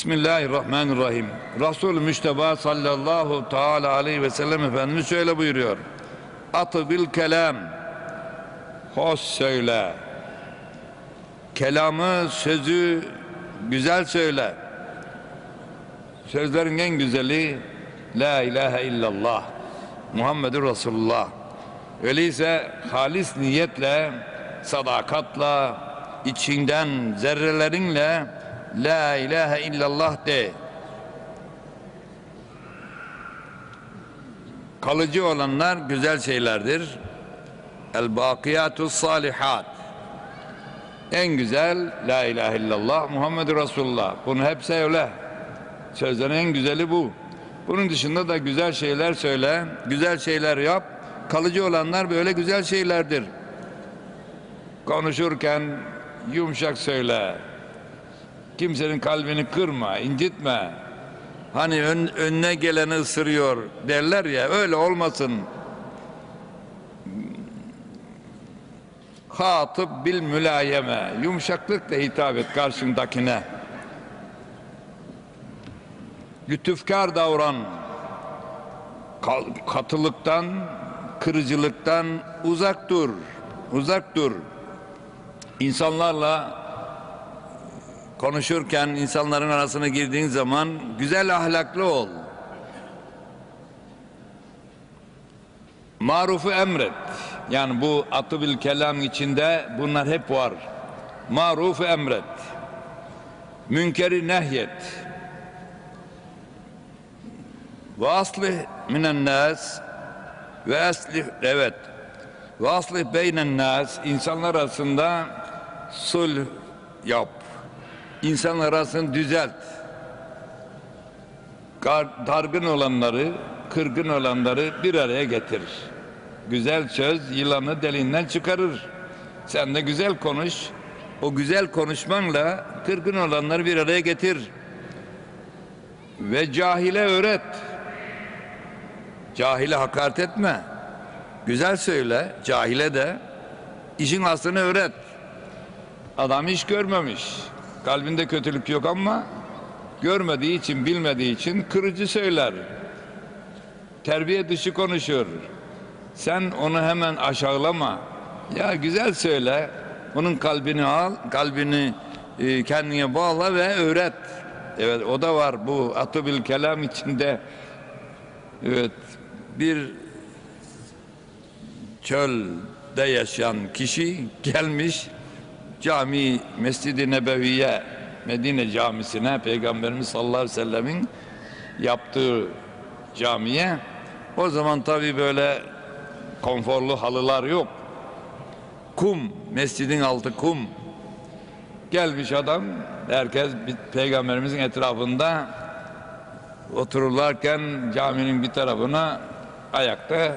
Bismillahirrahmanirrahim. Resul-i Müşteba sallallahu teala aleyhi ve sellem Efendimiz şöyle buyuruyor. Atı bil kelam. Hoş söyle. Kelamı, sözü güzel söyle. Sözlerin en güzeli La ilahe illallah. Muhammedur Resulullah. Öyleyse halis niyetle, sadakatla, içinden zerrelerinle La ilahe illallah de. Kalıcı olanlar güzel şeylerdir. El bakiyatus salihat. En güzel La ilahe illallah Muhammedur Resulullah. Bunu hep söyle. Sözlerin en güzeli bu. Bunun dışında da güzel şeyler söyle, güzel şeyler yap. Kalıcı olanlar böyle güzel şeylerdir. Konuşurken yumuşak söyle. Kimsenin kalbini kırma, incitme. Hani ön, önüne geleni ısırıyor derler ya öyle olmasın. Hatıp bil mülayeme. Yumuşaklıkla hitap et karşındakine. Lütufkar davran. Katılıktan, kırıcılıktan uzak dur. Uzak dur. İnsanlarla konuşurken insanların arasına girdiğin zaman güzel ahlaklı ol. Marufu emret. Yani bu atı bil kelam içinde bunlar hep var. Marufu emret. Münkeri nehyet. Ve aslih minen nas ve aslih evet. Ve aslih beynen nas insanlar arasında sulh yap. İnsanlar arasını düzelt. Dargın olanları, kırgın olanları bir araya getir. Güzel söz yılanı deliğinden çıkarır. Sen de güzel konuş. O güzel konuşmanla kırgın olanları bir araya getir. Ve cahile öğret. Cahile hakaret etme. Güzel söyle, cahile de işin aslını öğret. Adam hiç görmemiş. Kalbinde kötülük yok ama görmediği için, bilmediği için kırıcı söyler. Terbiye dışı konuşur. Sen onu hemen aşağılama. Ya güzel söyle. Onun kalbini al, kalbini e, kendine bağla ve öğret. Evet o da var bu atı bil kelam içinde. Evet bir çölde yaşayan kişi gelmiş cami Mescid-i Nebeviye Medine camisine Peygamberimiz sallallahu aleyhi ve sellemin yaptığı camiye o zaman tabi böyle konforlu halılar yok kum mescidin altı kum gelmiş adam herkes peygamberimizin etrafında otururlarken caminin bir tarafına ayakta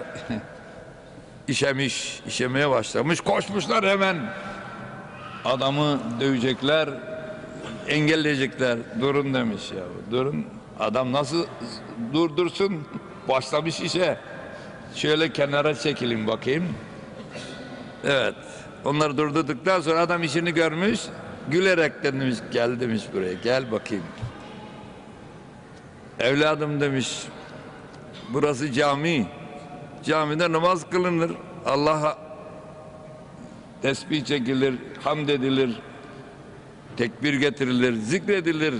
işemiş, işemeye başlamış. Koşmuşlar hemen. Adamı dövecekler, engelleyecekler. Durun demiş ya. Durun. Adam nasıl durdursun? Başlamış işe. Şöyle kenara çekilin bakayım. Evet. Onları durdurduktan sonra adam işini görmüş. Gülerek de demiş gel demiş buraya gel bakayım. Evladım demiş burası cami. Camide namaz kılınır. Allah'a tesbih çekilir, hamd edilir, tekbir getirilir, zikredilir.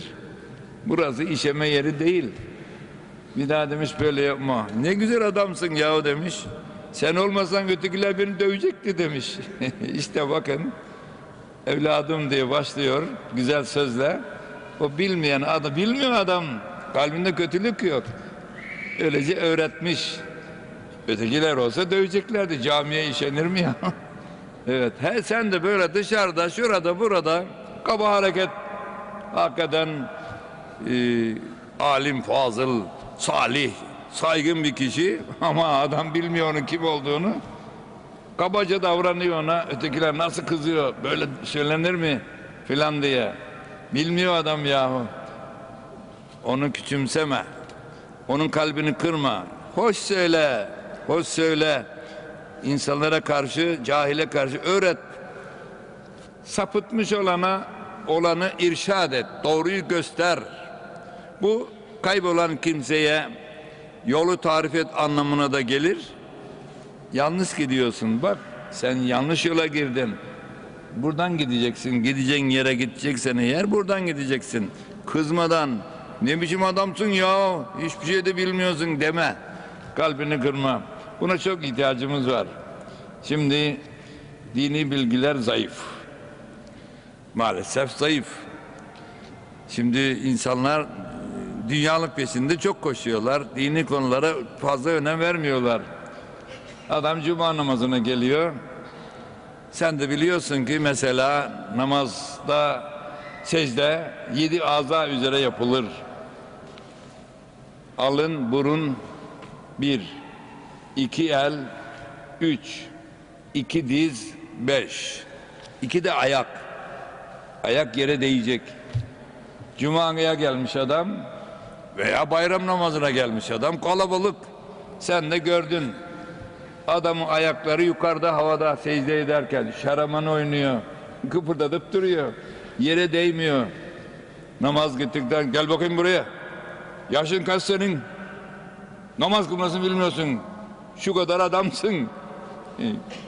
Burası işeme yeri değil. Bir daha demiş böyle yapma. Ne güzel adamsın yahu demiş. Sen olmasan ötekiler beni dövecekti demiş. işte bakın evladım diye başlıyor güzel sözle. O bilmeyen adam, bilmiyor adam. Kalbinde kötülük yok. Öylece öğretmiş. Ötekiler olsa döveceklerdi. Camiye işenir mi ya? evet. He, sen de böyle dışarıda, şurada, burada kaba hareket hakikaten e, alim, fazıl, salih, saygın bir kişi ama adam bilmiyor onun kim olduğunu. Kabaca davranıyor ona. Ötekiler nasıl kızıyor? Böyle söylenir mi? Filan diye. Bilmiyor adam yahu. Onu küçümseme. Onun kalbini kırma. Hoş söyle. Hoş söyle. İnsanlara karşı, cahile karşı öğret. Sapıtmış olana olanı irşad et. Doğruyu göster. Bu kaybolan kimseye yolu tarif et anlamına da gelir. Yanlış gidiyorsun bak sen yanlış yola girdin. Buradan gideceksin. Gideceğin yere gideceksen eğer buradan gideceksin. Kızmadan ne biçim adamsın ya hiçbir şey de bilmiyorsun deme. Kalbini kırma. Buna çok ihtiyacımız var. Şimdi dini bilgiler zayıf. Maalesef zayıf. Şimdi insanlar dünyalık peşinde çok koşuyorlar. Dini konulara fazla önem vermiyorlar. Adam cuma namazına geliyor. Sen de biliyorsun ki mesela namazda secde yedi aza üzere yapılır. Alın, burun bir, iki el, üç, iki diz, beş. İki de ayak. Ayak yere değecek. Cuma'ya gelmiş adam veya bayram namazına gelmiş adam kalabalık. Sen de gördün. Adamın ayakları yukarıda havada secde ederken şaraman oynuyor. Kıpırdatıp duruyor. Yere değmiyor. Namaz gittikten gel bakayım buraya. Yaşın kaç senin? Namaz kılmasını bilmiyorsun. Şu kadar adamsın.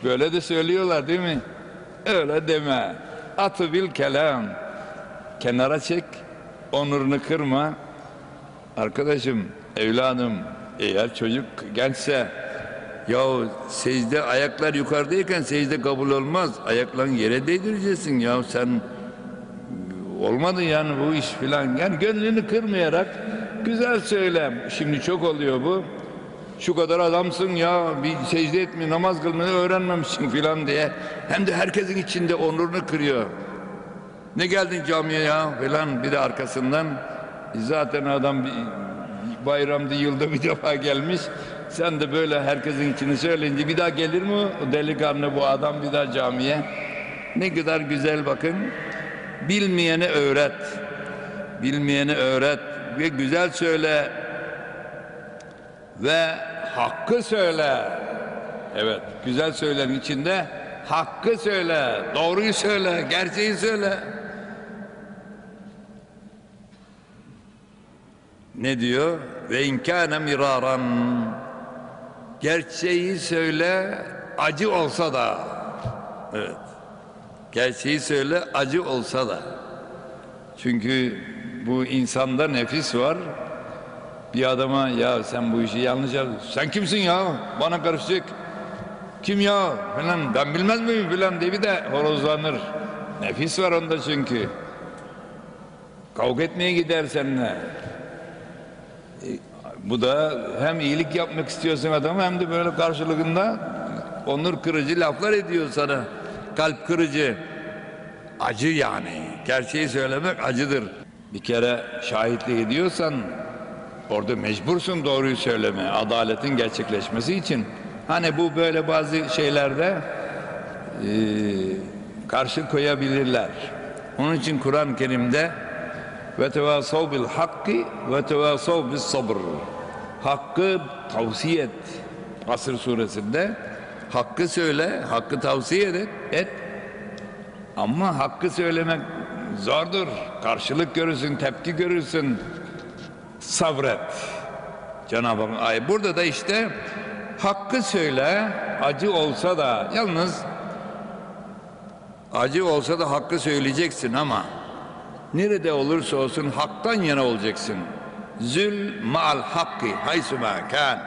Böyle de söylüyorlar değil mi? Öyle deme. Atı bil kelam. Kenara çek. Onurunu kırma. Arkadaşım, evladım eğer çocuk gençse ya secde ayaklar yukarıdayken secde kabul olmaz. Ayakların yere değdireceksin ya sen olmadı yani bu iş filan. Yani gönlünü kırmayarak güzel söyle. Şimdi çok oluyor bu. Şu kadar adamsın ya bir secde etme namaz kılmayı öğrenmemişsin filan diye. Hem de herkesin içinde onurunu kırıyor. Ne geldin camiye ya filan bir de arkasından zaten adam bayramda yılda bir defa gelmiş. Sen de böyle herkesin içini söyleyince bir daha gelir mi o delikanlı bu adam bir daha camiye? Ne kadar güzel bakın. Bilmeyeni öğret. Bilmeyeni öğret ve güzel söyle ve hakkı söyle. Evet, güzel söylenin içinde hakkı söyle, doğruyu söyle, gerçeği söyle. Ne diyor? Ve inkâne miraran. Gerçeği söyle, acı olsa da. Evet. Gerçeği söyle, acı olsa da. Çünkü bu insanda nefis var. Bir adama ya sen bu işi yanlış yaptın. Sen kimsin ya? Bana karışacak. Kim ya? Falan ben bilmez miyim falan diye bir de horozlanır. Nefis var onda çünkü. Kavga etmeye gider seninle. E, bu da hem iyilik yapmak istiyorsun adamı hem de böyle karşılığında onur kırıcı laflar ediyor sana. Kalp kırıcı. Acı yani. Gerçeği söylemek acıdır. Bir kere şahitlik ediyorsan orada mecbursun doğruyu söyleme. Adaletin gerçekleşmesi için. Hani bu böyle bazı şeylerde e, karşı koyabilirler. Onun için Kur'an-ı Kerim'de ve tevasav bil hakkı ve tevasav bis sabr. Hakkı tavsiye et. Asır suresinde hakkı söyle, hakkı tavsiye et, et. Ama hakkı söylemek zordur. Karşılık görürsün, tepki görürsün. Sabret. Cenab-ı Hak ay burada da işte hakkı söyle, acı olsa da yalnız acı olsa da hakkı söyleyeceksin ama nerede olursa olsun haktan yana olacaksın. Zül ma'al hakkı haysu ma kan.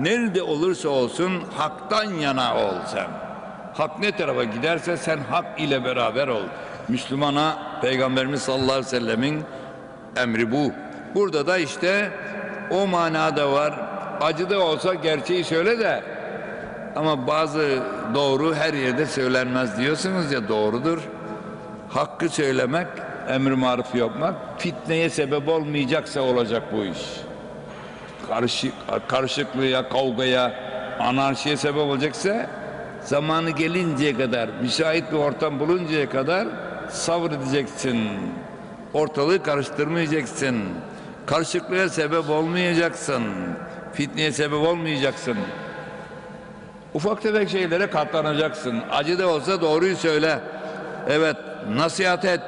Nerede olursa olsun haktan yana ol sen. Hak ne tarafa giderse sen hak ile beraber ol. Müslümana Peygamberimiz sallallahu aleyhi ve sellemin emri bu. Burada da işte o manada var. Acı da olsa gerçeği söyle de ama bazı doğru her yerde söylenmez diyorsunuz ya doğrudur. Hakkı söylemek, emri maruf yapmak fitneye sebep olmayacaksa olacak bu iş. Karışık, karışıklığa, kavgaya, anarşiye sebep olacaksa zamanı gelinceye kadar, müsait bir ortam buluncaya kadar sabredeceksin. Ortalığı karıştırmayacaksın. Karışıklığa sebep olmayacaksın. Fitneye sebep olmayacaksın. Ufak tefek şeylere katlanacaksın. Acı da olsa doğruyu söyle. Evet, nasihat et.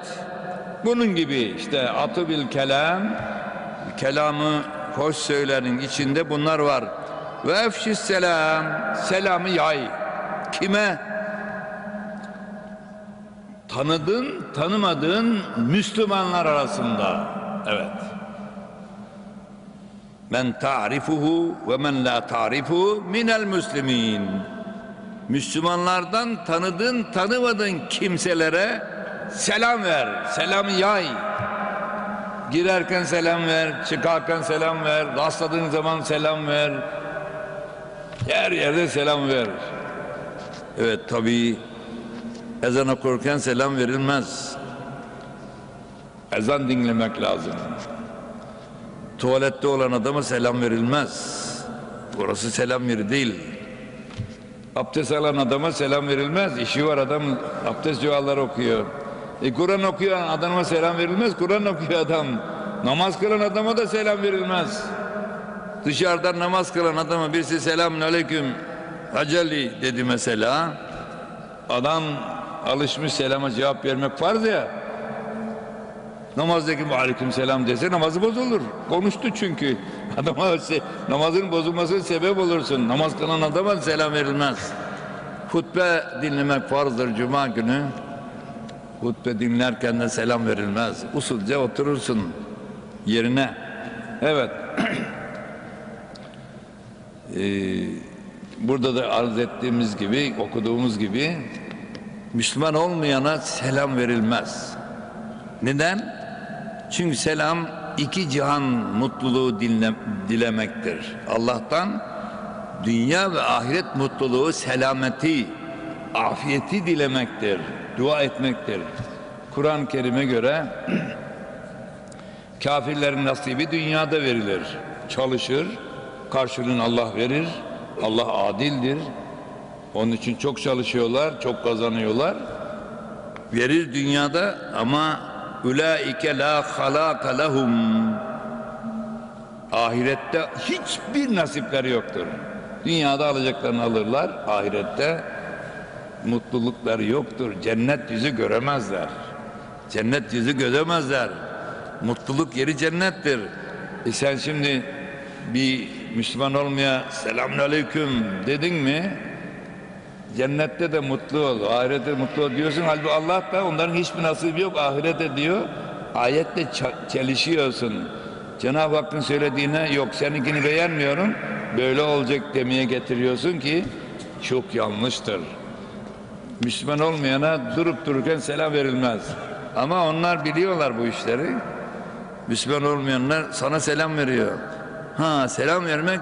Bunun gibi işte atı bil kelam, kelamı hoş söylerin içinde bunlar var. Ve efşis selam, selamı yay. Kime? Tanıdığın, tanımadığın Müslümanlar arasında. Evet. Men ta'rifuhu ve men la ta'rifuhu minel müslimin. Müslümanlardan tanıdığın, tanımadığın kimselere selam ver, selam yay. Girerken selam ver, çıkarken selam ver, rastladığın zaman selam ver. Her yerde selam ver. Evet tabii ezan okurken selam verilmez. Ezan dinlemek lazım. Tuvalette olan adama selam verilmez. Orası selam yeri değil. Abdest alan adama selam verilmez. İşi var adam abdest duaları okuyor. E Kur'an okuyan adama selam verilmez. Kur'an okuyor adam. Namaz kılan adama da selam verilmez. Dışarıdan namaz kılan adama birisi selamun aleyküm hacali dedi mesela. Adam alışmış selama cevap vermek farz ya. Namazdaki aleyküm selam dese namazı bozulur. Konuştu çünkü. Adama namazın bozulmasına sebep olursun. Namaz kılan adama selam verilmez. Hutbe dinlemek farzdır cuma günü. Hutbe dinlerken de selam verilmez. Usulca oturursun yerine. Evet. Ee, burada da arz ettiğimiz gibi, okuduğumuz gibi Müslüman olmayana selam verilmez. Neden? Çünkü selam iki cihan mutluluğu dinle, dilemektir. Allah'tan dünya ve ahiret mutluluğu, selameti, afiyeti dilemektir. Dua etmektir. Kur'an-ı Kerim'e göre kafirlerin nasibi dünyada verilir. Çalışır, karşılığını Allah verir. Allah adildir. Onun için çok çalışıyorlar, çok kazanıyorlar. Verir dünyada ama ulaike la halaka lehum ahirette hiçbir nasipleri yoktur. Dünyada alacaklarını alırlar, ahirette mutlulukları yoktur. Cennet yüzü göremezler. Cennet yüzü göremezler. Mutluluk yeri cennettir. E sen şimdi bir Müslüman olmaya selamun aleyküm dedin mi cennette de mutlu ol, ahirette mutlu ol diyorsun. Halbuki Allah da onların hiçbir nasibi yok ahirete diyor. Ayetle çelişiyorsun. Cenab-ı Hakk'ın söylediğine yok seninkini beğenmiyorum. Böyle olacak demeye getiriyorsun ki çok yanlıştır. Müslüman olmayana durup dururken selam verilmez. Ama onlar biliyorlar bu işleri. Müslüman olmayanlar sana selam veriyor. Ha selam vermek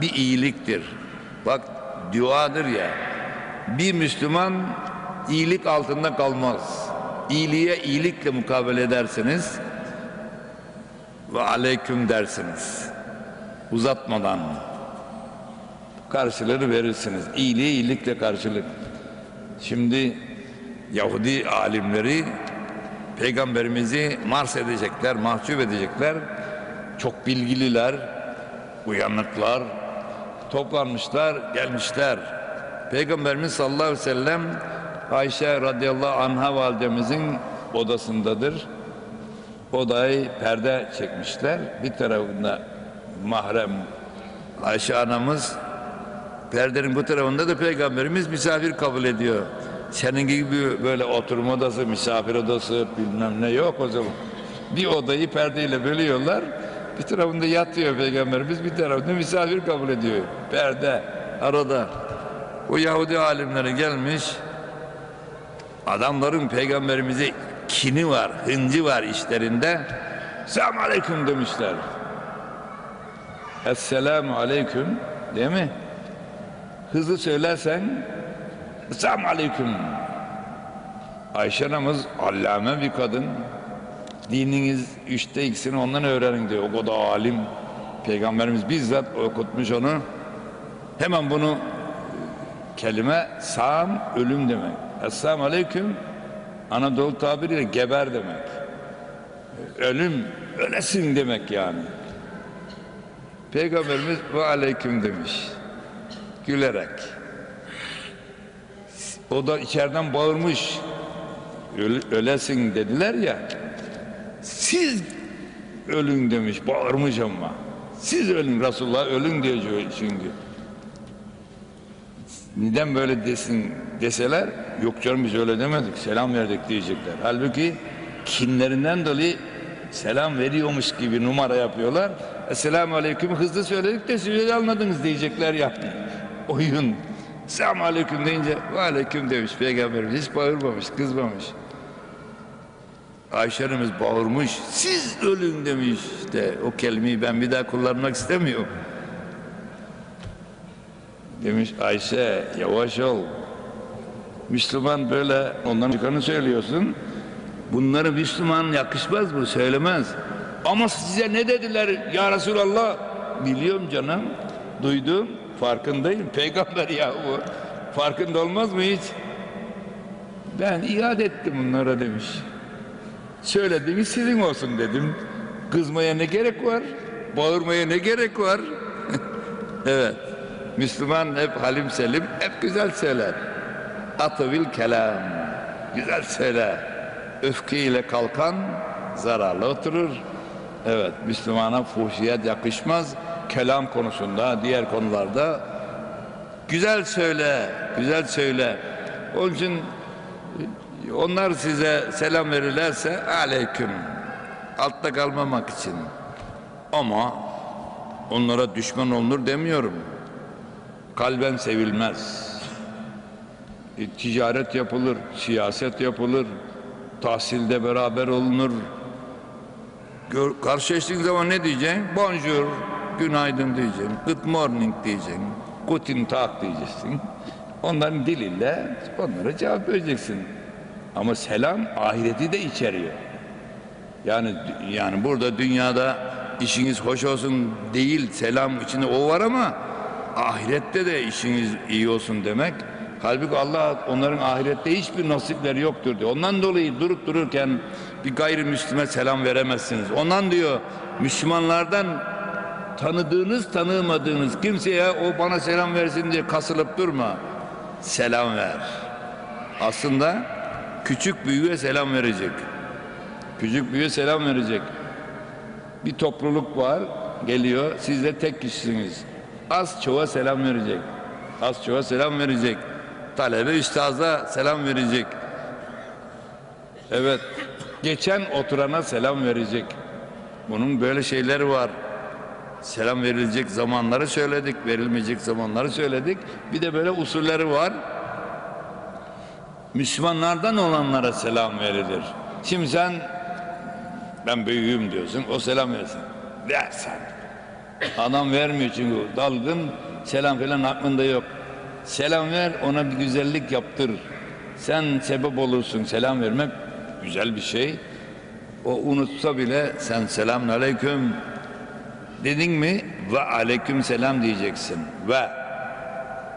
bir iyiliktir. Bak duadır ya. Bir Müslüman iyilik altında kalmaz. İyiliğe iyilikle mukabele edersiniz. Ve aleyküm dersiniz. Uzatmadan karşılığını verirsiniz. İyiliğe iyilikle karşılık. Şimdi Yahudi alimleri peygamberimizi mars edecekler, mahcup edecekler. Çok bilgililer, uyanıklar, toplanmışlar, gelmişler. Peygamberimiz sallallahu aleyhi ve sellem Ayşe radıyallahu anha validemizin odasındadır. Odayı perde çekmişler. Bir tarafında mahrem Ayşe anamız Perdenin bu tarafında da peygamberimiz misafir kabul ediyor. Senin gibi böyle oturma odası, misafir odası bilmem ne yok o zaman. Bir odayı perdeyle bölüyorlar. Bir tarafında yatıyor peygamberimiz, bir tarafında misafir kabul ediyor. Perde arada. O Yahudi alimleri gelmiş. Adamların peygamberimize kini var, hıncı var işlerinde. Selamun aleyküm demişler. Esselamu aleyküm değil mi? Hızlı söylersen Selamun Aleyküm. Ayşe anamız allame bir kadın. Dininiz üçte ikisini ondan öğrenin diyor. O kadar alim. Peygamberimiz bizzat okutmuş onu. Hemen bunu kelime sağım ölüm demek. Esselamu Aleyküm Anadolu tabiriyle geber demek. Ölüm, ölesin demek yani. Peygamberimiz ve aleyküm demiş gülerek. O da içeriden bağırmış. Öl- ölesin dediler ya. Siz ölün demiş, bağırmış ama. Siz ölün Resulullah ölün diyor çünkü. Neden böyle desin deseler yok canım biz öyle demedik selam verdik diyecekler. Halbuki kinlerinden dolayı selam veriyormuş gibi numara yapıyorlar. Esselamu aleyküm hızlı söyledik de siz anladınız diyecekler ya. Oyun. Selamu aleyküm deyince ve aleyküm demiş peygamberimiz hiç bağırmamış kızmamış. Ayşe annemiz bağırmış siz ölün demiş işte o kelimeyi ben bir daha kullanmak istemiyorum. Demiş Ayşe yavaş ol. Müslüman böyle ondan çıkanı söylüyorsun. Bunları Müslüman yakışmaz bu söylemez. Ama size ne dediler ya Resulallah? Biliyorum canım. Duydum. Farkındayım. Peygamber ya bu. Farkında olmaz mı hiç? Ben iade ettim bunlara demiş. Söylediğiniz sizin olsun dedim. Kızmaya ne gerek var? Bağırmaya ne gerek var? evet. Müslüman hep halim selim, hep güzel söyler. Atıvil kelam, güzel söyler. Öfkeyle kalkan zararlı oturur. Evet, Müslümana fuhşiyet yakışmaz. Kelam konusunda, diğer konularda güzel söyle, güzel söyle. Onun için onlar size selam verirlerse aleyküm. Altta kalmamak için. Ama onlara düşman olunur demiyorum kalben sevilmez. E, ticaret yapılır, siyaset yapılır, tahsilde beraber olunur. Gör, karşılaştığın zaman ne diyeceksin? Bonjour, günaydın diyeceksin, good morning diyeceksin, guten tag diyeceksin. Onların diliyle onlara cevap vereceksin. Ama selam ahireti de içeriyor. Yani yani burada dünyada işiniz hoş olsun değil selam içinde o var ama ahirette de işiniz iyi olsun demek. Halbuki Allah onların ahirette hiçbir nasipleri yoktur diyor. Ondan dolayı durup dururken bir gayrimüslime selam veremezsiniz. Ondan diyor Müslümanlardan tanıdığınız tanımadığınız kimseye o bana selam versin diye kasılıp durma. Selam ver. Aslında küçük büyüğe selam verecek. Küçük büyüğe selam verecek. Bir topluluk var geliyor siz de tek kişisiniz az çoğa selam verecek. Az çoğa selam verecek. Talebe üstaza selam verecek. Evet. Geçen oturana selam verecek. Bunun böyle şeyleri var. Selam verilecek zamanları söyledik, verilmeyecek zamanları söyledik. Bir de böyle usulleri var. Müslümanlardan olanlara selam verilir. Şimdi sen ben büyüğüm diyorsun, o selam versin. Versen. Adam vermiyor çünkü dalgın selam falan aklında yok. Selam ver ona bir güzellik yaptır. Sen sebep olursun selam vermek güzel bir şey. O unutsa bile sen selamun aleyküm dedin mi ve aleyküm selam diyeceksin ve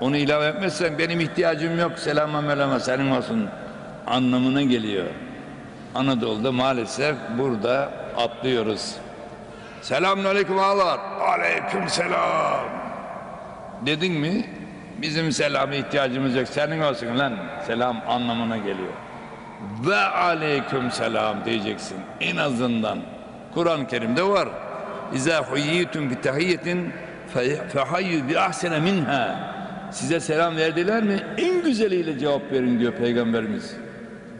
onu ilave etmezsen benim ihtiyacım yok selama melama senin olsun anlamına geliyor. Anadolu'da maalesef burada atlıyoruz. Selamun aleyküm ağalar. Aleyküm selam. Dedin mi bizim selama ihtiyacımız yok. Senin olsun lan. Selam anlamına geliyor. Ve aleyküm selam diyeceksin. En azından Kur'an-ı Kerim'de var. İza huyyitum bi tahiyyetin fehayyu bi ahsene minha. Size selam verdiler mi? En güzeliyle cevap verin diyor Peygamberimiz.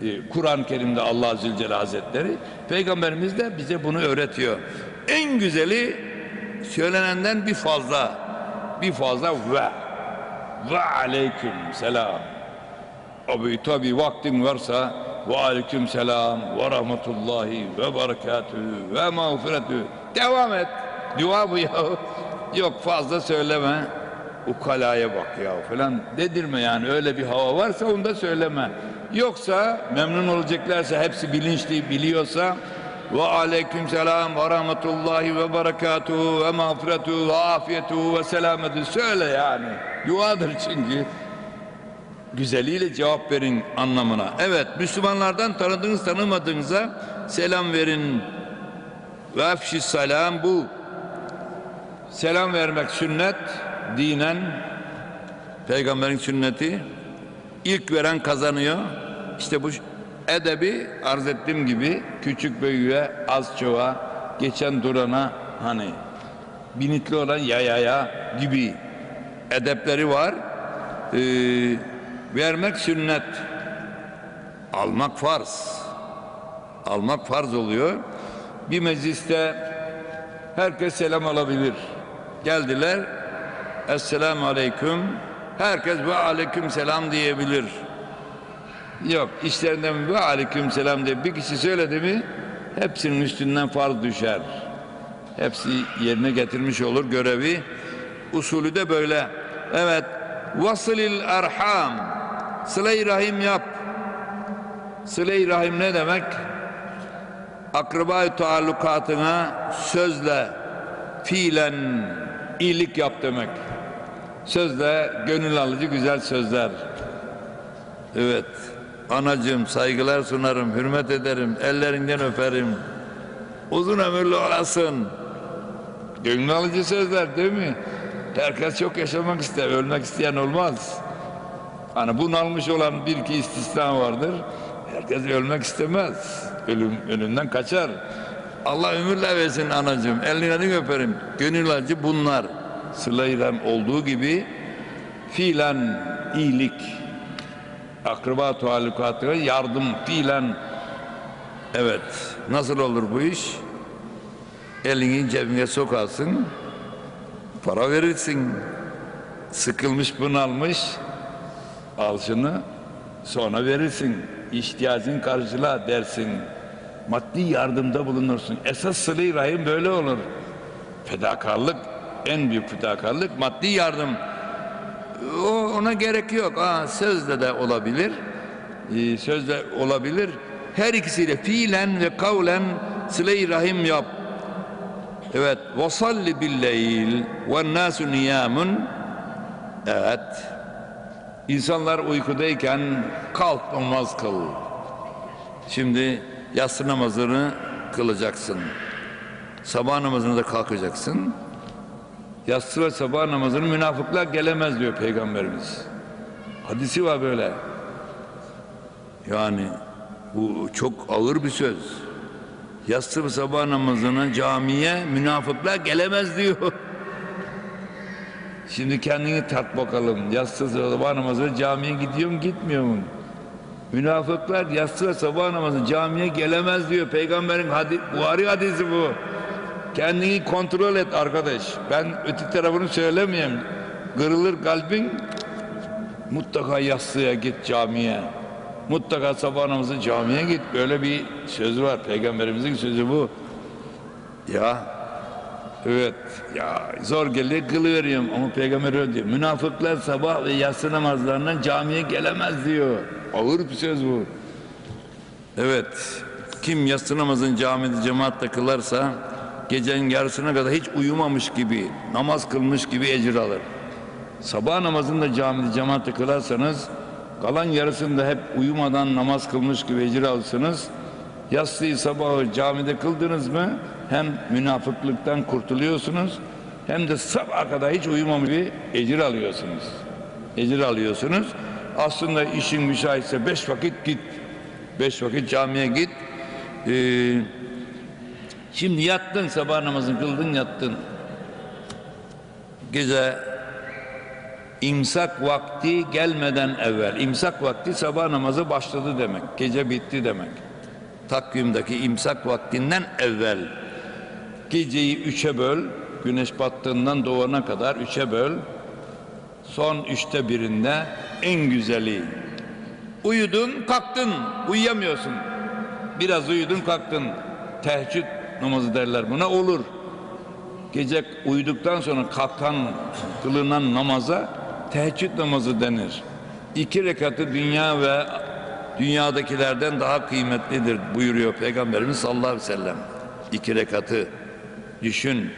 Ee, Kur'an-ı Kerim'de Allah Zülcelal Hazretleri Peygamberimiz de bize bunu öğretiyor. En güzeli söylenenden bir fazla bir fazla ve ve aleyküm selam. Abi tabi vaktin varsa ve aleyküm selam ve rahmetullahi ve berekatühü ve mağfiretü. Devam et. Dua bu ya. Yok fazla söyleme. Ukalaya bak ya falan dedirme yani öyle bir hava varsa onu da söyleme. Yoksa memnun olacaklarsa hepsi bilinçli biliyorsa ve aleyküm selam ve rahmetullahi ve berekatuhu ve mağfiretuhu ve afiyetuhu ve selametu söyle yani. Duadır çünkü. Güzeliyle cevap verin anlamına. Evet Müslümanlardan tanıdığınız tanımadığınıza selam verin. Ve afşi selam bu. Selam vermek sünnet dinen peygamberin sünneti ilk veren kazanıyor. İşte bu edebi arz ettiğim gibi küçük büyüğe az çoğa geçen durana hani binitli olan yayaya gibi edepleri var. Ee, vermek sünnet. Almak farz. Almak farz oluyor. Bir mecliste herkes selam alabilir. Geldiler. Esselamu aleyküm. Herkes ve aleyküm selam diyebilir. Yok işlerinden ve aleyküm selam diye bir kişi söyledi mi hepsinin üstünden farz düşer. Hepsi yerine getirmiş olur görevi. Usulü de böyle. Evet. Vasılil erham. Sıla-i rahim yap. Sıla-i rahim ne demek? Akraba-i taallukatına sözle, fiilen iyilik yap demek. Sözle gönül alıcı güzel sözler. Evet. Anacığım saygılar sunarım, hürmet ederim, ellerinden öperim. Uzun ömürlü olasın. Gönül alıcı sözler değil mi? Herkes çok yaşamak ister, ölmek isteyen olmaz. Hani bunalmış olan bir iki istisna vardır. Herkes ölmek istemez. Ölüm önünden kaçar. Allah ömürle versin anacığım. Elinden öperim. Gönül alıcı bunlar. Rahim olduğu gibi fiilen iyilik, akraba taallukatına yardım fiilen evet nasıl olur bu iş? Elini cebine sokarsın, para verirsin. Sıkılmış bunalmış, al şunu sonra verirsin. İhtiyacın karşıla dersin. Maddi yardımda bulunursun. Esas sılı rahim böyle olur. Fedakarlık, en büyük fedakarlık maddi yardım. O, ona gerek yok. Aa, sözle de olabilir. Ee, sözle olabilir. Her ikisiyle fiilen ve kavlen sıle-i rahim yap. Evet. Vasalli billeyl ve nasu niyamun. Evet. İnsanlar uykudayken kalk namaz kıl. Şimdi yatsı namazını kılacaksın. Sabah namazını da kalkacaksın. Yatsı ve sabah namazını münafıklar gelemez diyor Peygamberimiz. Hadisi var böyle. Yani bu çok ağır bir söz. Yatsı ve sabah namazına camiye münafıklar gelemez diyor. Şimdi kendini tat bakalım. Yatsı sabah namazına camiye gidiyor mu gitmiyor mu? Münafıklar yatsı ve sabah namazı camiye gelemez diyor. Peygamberin hadi, Buhari hadisi bu. Kendini kontrol et arkadaş. Ben öteki tarafını söylemeyeyim. Kırılır kalbin. Mutlaka yatsıya git camiye. Mutlaka sabah namazı camiye git. Böyle bir söz var. Peygamberimizin sözü bu. Ya Evet ya zor geliyor kılıveriyorum ama peygamber öyle diyor. Münafıklar sabah ve yatsı namazlarından camiye gelemez diyor. Ağır bir söz bu. Evet kim yatsı namazını camide cemaatle kılarsa gecenin yarısına kadar hiç uyumamış gibi namaz kılmış gibi ecir alır. Sabah namazını da camide cemaatle kılarsanız kalan yarısında hep uyumadan namaz kılmış gibi ecir alırsınız. Yatsıyı sabahı camide kıldınız mı hem münafıklıktan kurtuluyorsunuz hem de sabaha kadar hiç uyumamış gibi ecir alıyorsunuz. Ecir alıyorsunuz. Aslında işin müsaitse beş vakit git. Beş vakit camiye git. Ee, şimdi yattın sabah namazını kıldın yattın. Gece imsak vakti gelmeden evvel. imsak vakti sabah namazı başladı demek. Gece bitti demek takvimdeki imsak vaktinden evvel geceyi üçe böl, güneş battığından doğana kadar üçe böl, son üçte birinde en güzeli. Uyudun, kalktın, uyuyamıyorsun. Biraz uyudun, kalktın. Teheccüd namazı derler buna olur. Gece uyuduktan sonra kalkan, kılınan namaza teheccüd namazı denir. İki rekatı dünya ve dünyadakilerden daha kıymetlidir buyuruyor Peygamberimiz sallallahu aleyhi ve sellem. İki rekatı düşün.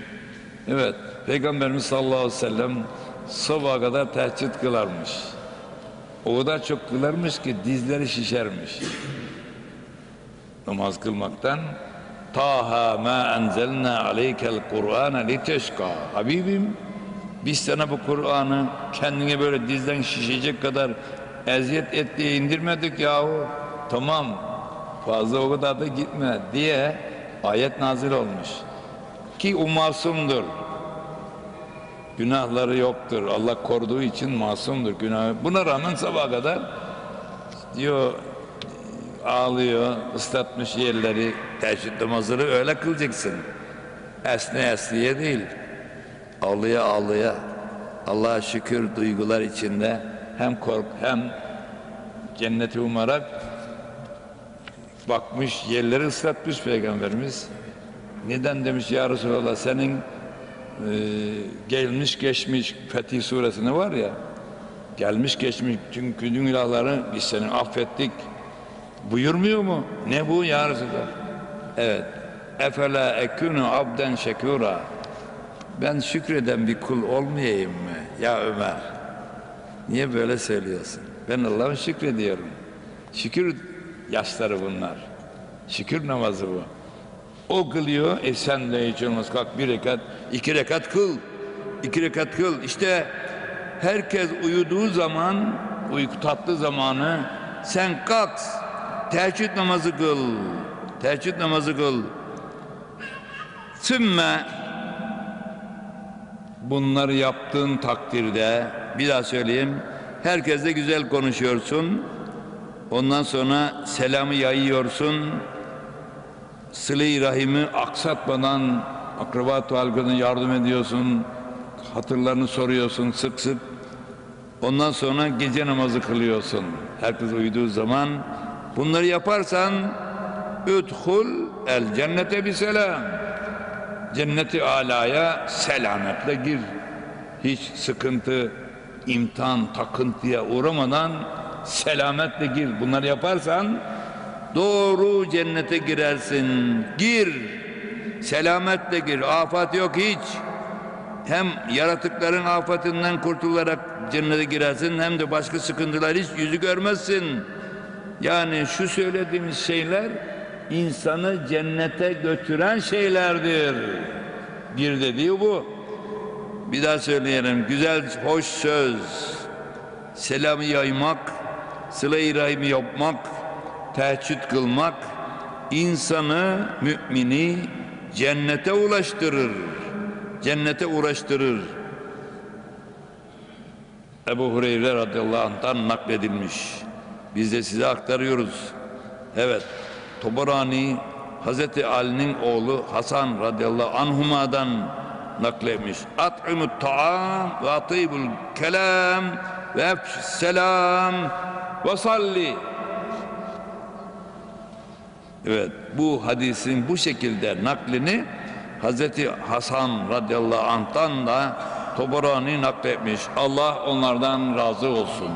Evet, Peygamberimiz sallallahu aleyhi ve sellem sabaha kadar teheccüd kılarmış. O kadar çok kılarmış ki dizleri şişermiş. Namaz kılmaktan. Taha ma enzelna aleykel Kur'ane liteşka. Habibim biz sana bu Kur'an'ı kendine böyle dizden şişecek kadar eziyet et diye indirmedik yahu. Tamam fazla o kadar da gitme diye ayet nazil olmuş. Ki o masumdur. Günahları yoktur. Allah koruduğu için masumdur günah. Buna rağmen sabaha kadar diyor ağlıyor, ıslatmış yerleri, teheccüd namazını öyle kılacaksın. Esne esniye değil. Ağlıya ağlıya. Allah'a şükür duygular içinde hem kork hem cenneti umarak bakmış yerleri ıslatmış peygamberimiz. Neden demiş ya Resulallah senin e, gelmiş geçmiş Fetih suresinde var ya gelmiş geçmiş çünkü günahları biz seni affettik buyurmuyor mu? Ne bu ya Resulallah? Evet. Efela ekunu abden şekura. Ben şükreden bir kul olmayayım mı? Ya Ömer. Niye böyle söylüyorsun? Ben Allah'a şükrediyorum. Şükür yaşları bunlar. Şükür namazı bu. O kılıyor, e sen de hiç olmaz kalk bir rekat, iki rekat kıl. İki rekat kıl. İşte herkes uyuduğu zaman, uyku tatlı zamanı sen kalk, teheccüd namazı kıl. Teheccüd namazı kıl. Sümme bunları yaptığın takdirde bir daha söyleyeyim. Herkesle güzel konuşuyorsun. Ondan sonra selamı yayıyorsun. Sıle-i rahimi aksatmadan akrabat halkına yardım ediyorsun. Hatırlarını soruyorsun sık sık. Ondan sonra gece namazı kılıyorsun. Herkes uyuduğu zaman. Bunları yaparsan üdhul el cennete bir selam. Cenneti alaya selametle gir. Hiç sıkıntı, imtihan, takıntıya uğramadan selametle gir. Bunları yaparsan doğru cennete girersin. Gir. Selametle gir. Afat yok hiç. Hem yaratıkların afetinden kurtularak cennete girersin hem de başka sıkıntılar hiç yüzü görmezsin. Yani şu söylediğimiz şeyler insanı cennete götüren şeylerdir. Bir dediği bu. Bir daha söyleyelim. Güzel, hoş söz, selamı yaymak, sıla-i rahimi yapmak, teheccüd kılmak, insanı, mümini cennete ulaştırır. Cennete uğraştırır. Ebu Hureyre radıyallahu anh'tan nakledilmiş. Biz de size aktarıyoruz. Evet, Tobarani Hazreti Ali'nin oğlu Hasan radıyallahu anhuma'dan nakletmiş. At'imut ta'am ve atibul kelam ve efş selam ve salli. Evet, bu hadisin bu şekilde naklini Hazreti Hasan radıyallahu anh'tan da Tobarani nakletmiş. Allah onlardan razı olsun.